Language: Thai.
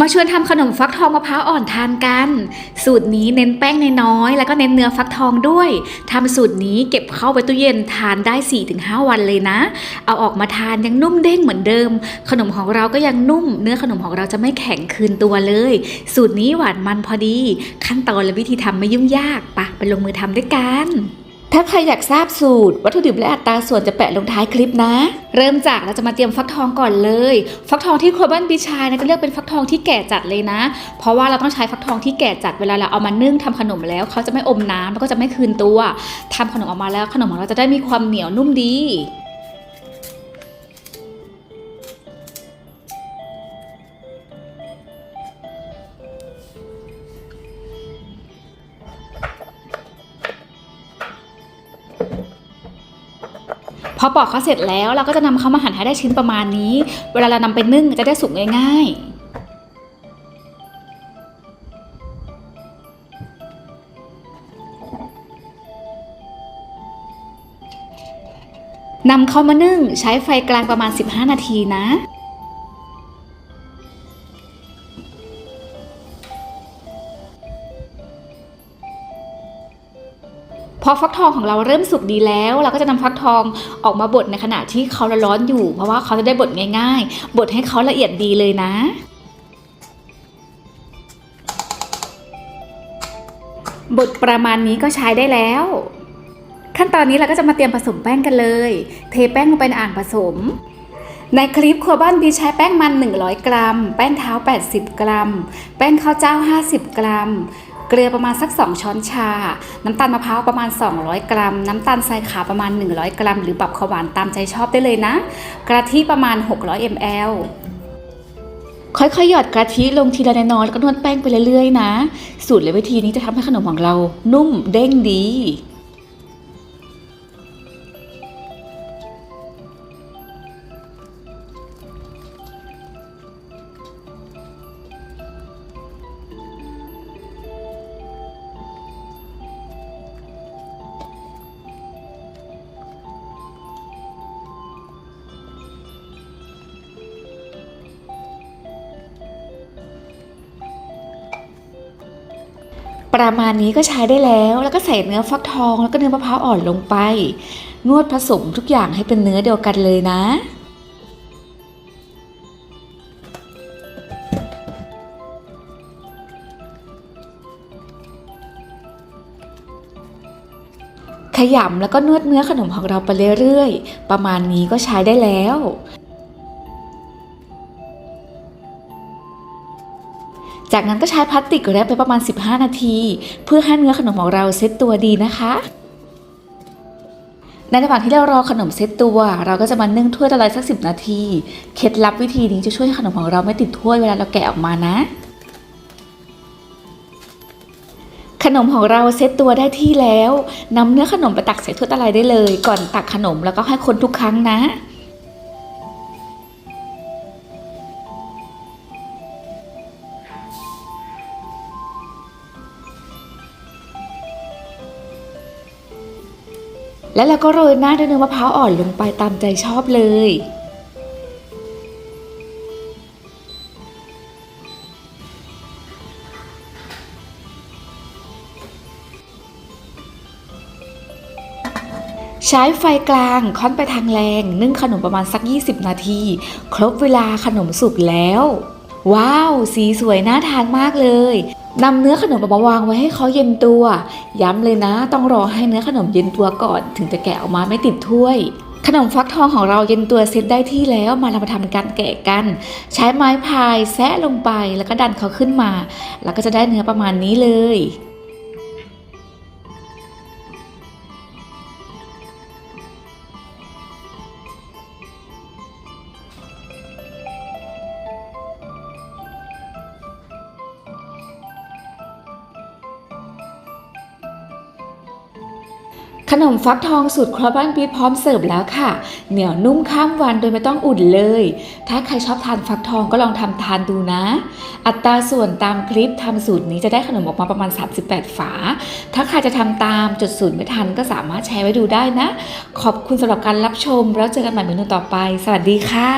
มาชวนทำขนมฟักทองมะพร้าวอ่อนทานกัน สูตรนี้เน้นแป้งน้อยๆแล้วก็เน้นเนื้อฟักทองด้วยทำสูตรนี้เก็บเข้าไว้ตู้เย็นทานได้ 4-5 วันเลยนะ เอาออกมาทานยังนุ่มเด้งเหมือนเดิม ขนมของเราก็ยังนุ่ม เนื้อขนมของเราจะไม่แข็งคืนตัวเลย สูตรนี้หวานมันพอดี ขั้นตอนและวิธีทำไม่ยุ่งยากปะไปลงมือทำด้วยกัน ถ้าใครอยากทราบสูตร วัตถุดิบและอัตราส่วนจะแปะลงท้ายคลิปนะ เริ่มจากเราจะมาเตรียมฟักทองก่อนเลย ฟักทองที่ครัวบ้านบิชายนะจะเลือกเป็นฟักทองที่แก่จัดเลยนะ เพราะว่าเราต้องใช้ฟักทองที่แก่จัดเวลาเราเอามานึ่งทำขนมแล้วเขาจะไม่อมน้ำแล้วก็จะไม่คืนตัวทำขนมออกมาแล้วขนมของเราจะได้มีความเหนียวนุ่มดี อปอกเขาเสร็จแล้วเราก็จะนำเขามาหั่นให้ได้ชิ้นประมาณนี้ เวลาเรานำไปนึ่งจะได้สุกง่ายๆนำเขามานึ่งใช้ไฟกลางประมาณ 15 นาทีนะ พอฟักทองของเราเริ่มสุกดีแล้ว เราก็จะนำฟักทองออกมาบดในขณะที่เขาร้อนอยู่ เพราะว่าเขาจะได้บดง่ายๆ บดให้เขาละเอียดดีเลยนะบดประมาณนี้ก็ใช้ได้แล้ว ขั้นตอนนี้เราก็จะมาเตรียมผสมแป้งกันเลย เทแป้งลงไปในอ่างผสม ในคลิปครัวบ้านบีใช้แป้งมัน 100 กรัม แป้งเท้า 80 กรัม แป้งข้าวเจ้า 50 กรัม เกลือประมาณสัก 2 ช้อนชา น้ำตาลมะพร้าวประมาณ 200 กรัม น้ำตาลทรายขาวประมาณ 100 กรัม หรือปรับความหวานตามใจชอบได้เลยนะ กะทิประมาณ 600 ml ค่อยๆ หยอดกะทิลงทีละน้อยแล้วก็นวดแป้งไปเรื่อยๆ นะ สูตรและวิธีนี้จะทำให้ขนมของเรานุ่มเด้งดี ประมาณนี้ก็ใช้ได้แล้ว แล้วก็ใส่เนื้อฟักทอง แล้วก็เนื้อมะพร้าวอ่อนลงไป นวดผสมทุกอย่างให้เป็นเนื้อเดียวกันเลยนะขยำแล้วก็นวดเนื้อขนมของเราไปเรื่อยๆ ประมาณนี้ก็ใช้ได้แล้ว จากนั้นก็ใช้พลาสติกแรปไปประมาณ 15 นาที เพื่อให้เนื้อขนมของเราเซ็ตตัวดีนะคะในระหว่างที่เรารอขนมเซ็ตตัว เราก็จะมานึ่งถ้วยละลายสัก10นาที เคล็ดลับวิธีนี้จะช่วยให้ขนมของเราไม่ติดถ้วยเวลาเราแกะออกมานะ ขนมของเราเซ็ตตัวได้ที่แล้วนำเนื้อขนมไปตักใส่ถ้วยตะไลได้เลย ก่อนตักขนมแล้วก็ให้คนทุกครั้งนะ แล้วเราก็โรยหน้าด้วยเนื้อมะพร้าวอ่อนลงไปตามใจชอบเลย ใช้ไฟกลางค่อนไปทางแรง นึ่งขนมประมาณสัก 20 นาที ครบเวลาขนมสุกแล้ว ว้าว สีสวยน่าทานมากเลย นำเนื้อขนมมาวางไว้ให้เขาเย็นตัว ย้ำเลยนะ ต้องรอให้เนื้อขนมเย็นตัวก่อน ถึงจะแกะออกมาไม่ติดถ้วย ขนมฟักทองของเราเย็นตัวเสร็จได้ที่แล้วมาเรามาทำการแกะกัน ใช้ไม้พายแซะลงไปแล้วก็ดันเขาขึ้นมา แล้วก็จะได้เนื้อประมาณนี้เลย ขนมฟักทองสูตรครัวบ้านปี๊ดพร้อมเสิร์ฟแล้วค่ะ เหนียวนุ่มข้ามวันโดยไม่ต้องอุ่นเลย ถ้าใครชอบทานฟักทองก็ลองทำทานดูนะ อัตราส่วนตามคลิปทำสูตรนี้จะได้ขนมออกมาประมาณ 38 ฝา ถ้าใครจะทำตามจดสูตรไม่ทันก็สามารถแชร์ไว้ดูได้นะ ขอบคุณสำหรับการรับชม แล้วเจอกันใหม่เมนูต่อไป สวัสดีค่ะ